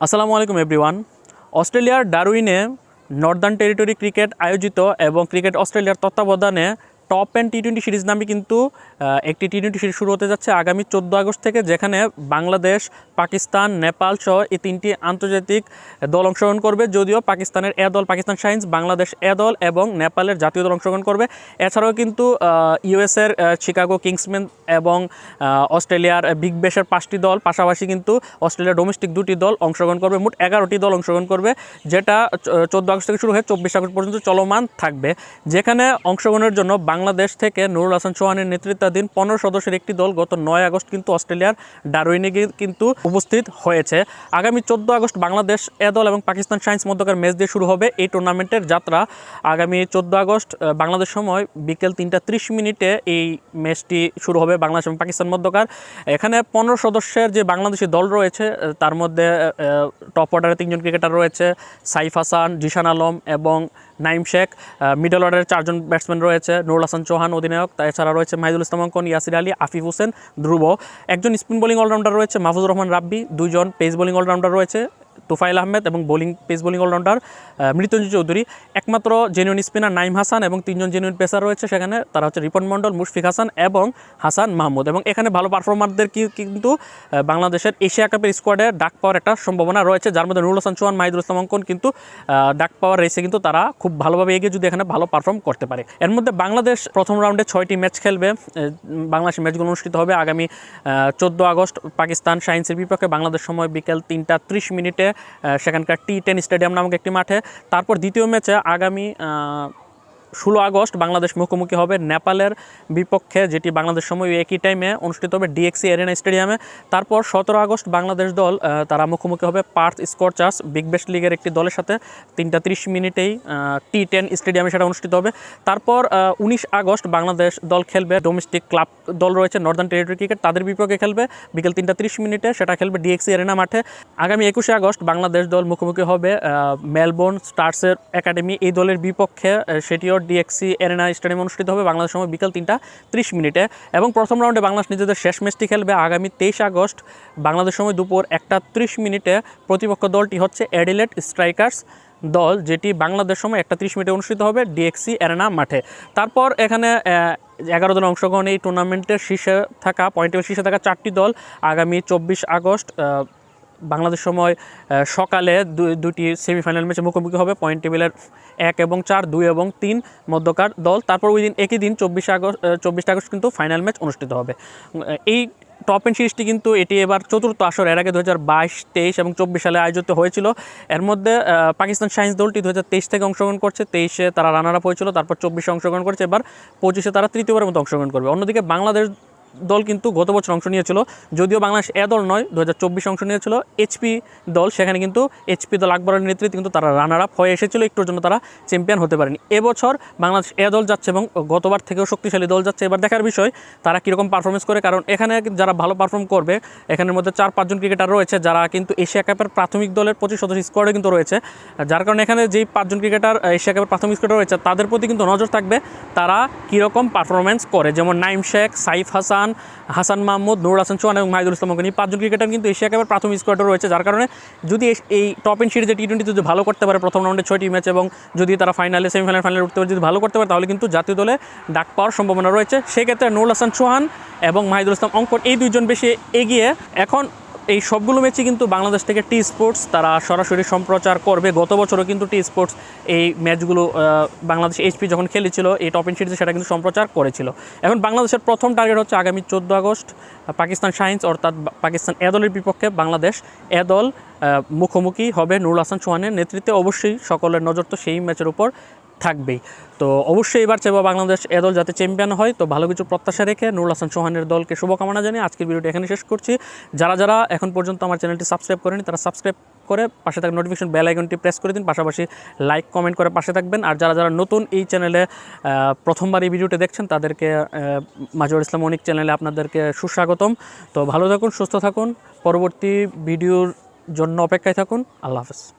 আসসালামু আলাইকুম এভরিওয়ান অস্ট্রেলিয়ার ডারউইনে নর্দার্ন টেরিটরি ক্রিকেট আয়োজিত এবং ক্রিকেট অস্ট্রেলিয়ার তত্ত্বাবধানে Top End T twenty series নামে কিন্তু একটি টি টোয়েন্টি সিরিজ শুরু হতে যাচ্ছে আগামী চোদ্দ আগস্ট থেকে, যেখানে বাংলাদেশ, পাকিস্তান, নেপাল সহ এই তিনটি আন্তর্জাতিক দল অংশগ্রহণ করবে। যদিও পাকিস্তানের এ দল পাকিস্তান সায়েন্স, বাংলাদেশ এ দল এবং নেপালের জাতীয় দল অংশগ্রহণ করবে। এছাড়াও কিন্তু ইউএসের শিকাগো কিংসম্যান এবং অস্ট্রেলিয়ার বিগ বেশের পাঁচটি দল, পাশাপাশি কিন্তু অস্ট্রেলিয়ার ডোমেস্টিক দুটি দল অংশগ্রহণ করবে। মোট এগারোটি দল অংশগ্রহণ করবে, যেটা চোদ্দ আগস্ট থেকে শুরু হয়ে চব্বিশ আগস্ট পর্যন্ত চলমান থাকবে। যেখানে অংশগ্রহণের জন্য বাংলাদেশ থেকে নুরুল হাসান চৌহানের নেতৃত্বাধীন পনেরো সদস্যের একটি দল গত নয় আগস্ট কিন্তু অস্ট্রেলিয়ার ডারউইনে কিন্তু উপস্থিত হয়েছে। আগামী চোদ্দ আগস্ট বাংলাদেশ, এ দল এবং পাকিস্তান সায়েন্স মধ্যকার ম্যাচ দিয়ে শুরু হবে এই টুর্নামেন্টের যাত্রা। আগামী চোদ্দ আগস্ট বাংলাদেশ সময় বিকেল তিনটা ত্রিশ মিনিটে এই ম্যাচটি শুরু হবে বাংলাদেশ এবং পাকিস্তান মধ্যকার। এখানে পনেরো সদস্যের যে বাংলাদেশি দল রয়েছে তার মধ্যে টপ অর্ডারে তিনজন ক্রিকেটার রয়েছে, সাইফ হাসান, জিশান আলম এবং নাইম শেখ মিডল অর্ডারের চারজন ব্যাটসম্যান রয়েছে, নুরুল হাসান চৌহান অধিনায়ক এছাড়া রয়েছে মাহিদুল ইসলাম অঙ্কন, ইয়াসির আলী, আফিফ হোসেন, ধ্রুব। একজন স্পিন বোলিং অলরাউন্ডার রয়েছে মাহফুজ রহমান রাব্বি দুজন পেস বোলিং অলরাউন্ডার রয়েছে তুফাইল আহমেদ এবং bowling, pace bowling allrounder Mrittunjoy Chowdhury. একমাত্র জেনুইন স্পিনার নাইম হাসান এবং তিনজন জেনুইন পেসার রয়েছে সেখানে। তারা হচ্ছে রিপন মণ্ডল, মুশফিক হাসান এবং হাসান মাহমুদ। এবং এখানে ভালো পারফর্মারদের কিন্তু বাংলাদেশের এশিয়া কাপের স্কোয়াডে ডাক পাওয়ার একটা সম্ভাবনা রয়েছে। যার মধ্যে নুরুল হাসান চৌহান, মাহিদুল ইসলাম অঙ্কন কিন্তু ডাক পাওয়ার রেসে কিন্তু তারা খুব ভালোভাবে এগিয়ে যদি এখানে ভালো পারফর্ম করতে পারে। এর মধ্যে বাংলাদেশ প্রথম রাউন্ডে ছয়টি ম্যাচ খেলবে। বাংলাদেশের ম্যাচগুলো অনুষ্ঠিত হবে আগামী চোদ্দ আগস্ট। পাকিস্তান সায়েন্সের বিপক্ষে বাংলাদেশ সময় বিকেল তিনটা ত্রিশ মিনিটে সেখানকার টি টেন স্টেডিয়াম নামক একটি মাঠে। তারপর দ্বিতীয় ম্যাচে আগামী ষোলো আগস্ট বাংলাদেশ মুখোমুখি হবে নেপালের বিপক্ষে যেটি বাংলাদেশ সময় একই টাইমে অনুষ্ঠিত হবে ডিএক্সি এরেনা স্টেডিয়ামে। তারপর সতেরো আগস্ট বাংলাদেশ দল তারা মুখোমুখি হবে পার্থ স্কোরচার্স বিগ বেস্ট লিগের একটি দলের সাথে। তিনটা ত্রিশ মিনিটেই টি টেন স্টেডিয়ামে সেটা অনুষ্ঠিত হবে। তারপর উনিশ আগস্ট বাংলাদেশ দল খেলবে ডোমেস্টিক ক্লাব দল রয়েছে নর্দার্ন টেরিটরি ক্রিকেট তাদের বিপক্ষে খেলবে। বিকেল তিনটা ত্রিশ মিনিটে সেটা খেলবে ডিএক্সি এরেনা মাঠে। আগামী একুশে আগস্ট বাংলাদেশ দল মুখোমুখি হবে মেলবোর্ন স্টার্সের একাডেমি এই দলের বিপক্ষে আহ, সেটিও ডিএক্সি এরেনা স্টেডিয়ামে অনুষ্ঠিত হবে বাংলাদেশ সময় বিকেল তিনটা ত্রিশ মিনিটে। এবং প্রথম রাউন্ডে বাংলাদেশ নিজেদের শেষ ম্যাচটি খেলবে আগামী তেইশ আগস্ট। বাংলাদেশ সময় দুপুর একটা ত্রিশ মিনিটে প্রতিপক্ষ দলটি হচ্ছে অ্যাডিলেট স্ট্রাইকার্স দল, যেটি বাংলাদেশ সময় একটা ত্রিশ মিনিটে অনুষ্ঠিত হবে ডিএক্সি এরেনা মাঠে। তারপর এখানে এগারো দল অংশগ্রহণ এই টুর্নামেন্টের শীর্ষে থাকা পয়েন্টের শীর্ষে থাকা চারটি দল আগামী চব্বিশ আগস্ট বাংলাদেশ সময় সকালে দুটি সেমিফাইনাল ম্যাচে মুখোমুখি হবে। পয়েন্ট টেবিলের এক এবং চার, দুই এবং তিন মধ্যকার দল। তারপর ওই দিন একই দিন, চব্বিশে আগস্ট চব্বিশ আগস্ট কিন্তু ফাইনাল ম্যাচ অনুষ্ঠিত হবে। এই টপ এন্ড সিরিজটি কিন্তু এটি এবার চতুর্থ আসর। এর আগে দু হাজার বাইশ, তেইশ এবং চব্বিশ সালে আয়োজিত হয়েছিল। এর মধ্যে পাকিস্তান সায়েন্স দলটি দু হাজার তেইশ থেকে অংশগ্রহণ করছে। তেইশে তারা রানার আপ হয়েছিল। তারপর চব্বিশে অংশগ্রহণ করছে। এবার পঁচিশে তারা তৃতীয়বারের মতো অংশগ্রহণ করবে। অন্যদিকে বাংলাদেশ দল কিন্তু গত বছর অংশ নিয়েছিল, যদিও বাংলাদেশ এ দল নয় দু অংশ নিয়েছিল এইচপি দল, সেখানে কিন্তু এইচপি দল আকবরের নেতৃত্বে কিন্তু তারা রানার আপ হয়ে এসেছিল, একটুর জন্য তারা চ্যাম্পিয়ন হতে পারেনি। এবছর বাংলাদেশ এ দল যাচ্ছে এবং গতবার থেকেও শক্তিশালী দল যাচ্ছে। এবার দেখার বিষয়, তারা কীরকম পারফরমেন্স করে, কারণ এখানে যারা ভালো পারফর্ম করবে, এখানের মধ্যে চার পাঁচজন ক্রিকেটার রয়েছে, যারা কিন্তু এশিয়া কাপের প্রাথমিক দলের পঁচিশ সদস্য স্কোয়াডে কিন্তু রয়েছে। যার কারণে এখানে যেই পাঁচজন ক্রিকেটার এশিয়া কাপের প্রাথমিক স্কোয়াডে রয়েছে, তাদের প্রতি কিন্তু নজর থাকবে তারা কীরকম পারফরমেন্স করে। যেমন নাইম শেখ, সাইফ হাসান হাসান মাহমুদ, নুরুল হাসান চৌহান এবং মাহিদুল ইসলাম এই পাঁচজন ক্রিকেটার কিন্তু এশিয়া কাপের প্রাথমিক স্কোয়াডে রয়েছে, যার কারণে যদি এই টপ এন্ড সিরিজে টি টোয়েন্টিতে যদি ভালো করতে পারে প্রথম রাউন্ডে ছয়টি ম্যাচ এবং যদি তারা ফাইনালে সেমিফাইনাল ফাইনালে উঠতে পারে, যদি ভালো করতে পারে, তাহলে কিন্তু জাতীয় দলে ডাক পাওয়ার সম্ভাবনা রয়েছে। সেক্ষেত্রে নুরুল হাসান চৌহান এবং মাহিদুল ইসলাম অঙ্কন, এই দুইজন বেশি এগিয়ে এখন এই সবগুলো ম্যাচই কিন্তু বাংলাদেশ থেকে টি স্পোর্টস তারা সরাসরি সম্প্রচার করবে। গত বছরও কিন্তু টি স্পোর্টস এই ম্যাচগুলো বাংলাদেশ এইচপি যখন খেলেছিল, এই টপ এন সিরিজে সেটা কিন্তু সম্প্রচার করেছিল। এখন বাংলাদেশের প্রথম টার্গেট হচ্ছে আগামী চোদ্দ আগস্ট পাকিস্তান সায়েন্স অর্থাৎ পাকিস্তান এ দলের বিপক্ষে বাংলাদেশ এ দল মুখোমুখি হবে নুরুল হাসান চৌহানের নেতৃত্বে। অবশ্যই সকলের নজর তো সেই ম্যাচের উপর। থাকবেই। তো অবশ্যই এবার চাইব বাংলাদেশ এ দল যাতে চ্যাম্পিয়ন হয়। তো ভালো কিছু প্রত্যাশা রেখে নুরুল হাসান চৌহানের দলকে শুভকামনা জানিয়ে আজকের ভিডিওটি এখানে শেষ করছি। যারা যারা এখন পর্যন্ত আমার চ্যানেলটি সাবস্ক্রাইব করেনি, তারা সাবস্ক্রাইব করে পাশে থাকা নোটিফিকেশন বেল আইকনটি প্রেস করে দিন। পাশাপাশি লাইক কমেন্ট করে পাশে থাকবেন। আর যারা যারা নতুন এই চ্যানেলে প্রথমবার এই ভিডিওটি দেখছেন, তাদেরকে মাজুর ইসলাম অনিক চ্যানেলে আপনাদেরকে সুস্বাগতম। তো ভালো থাকুন, সুস্থ থাকুন। পরবর্তী ভিডিওর জন্য অপেক্ষায় থাকুন। আল্লাহ হাফেজ।